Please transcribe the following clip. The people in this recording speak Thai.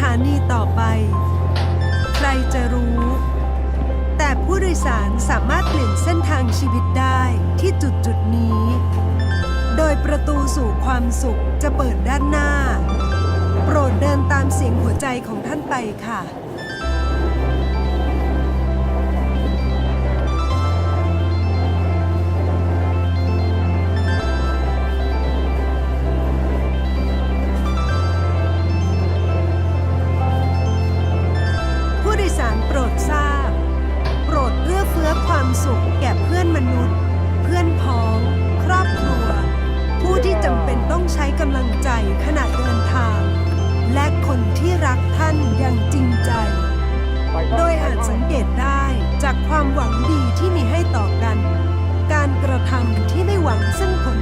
ถานีต่อไป ใครจะรู้ แต่ผู้โดยสารสามารถเปลี่ยนเส้นทางชีวิตได้ที่จุดจุดนี้ โดยประตูสู่ความสุขจะเปิดด้านหน้า โปรดเดินตามเสียงหัวใจของท่านไปค่ะ กำลังใจขณะเดินทาง และคนที่รักท่านอย่างจริงใจ โดยอาจสังเกตได้จากความหวังดีที่มีให้ต่อกัน การกระทำที่ไม่หวังซึ่งผล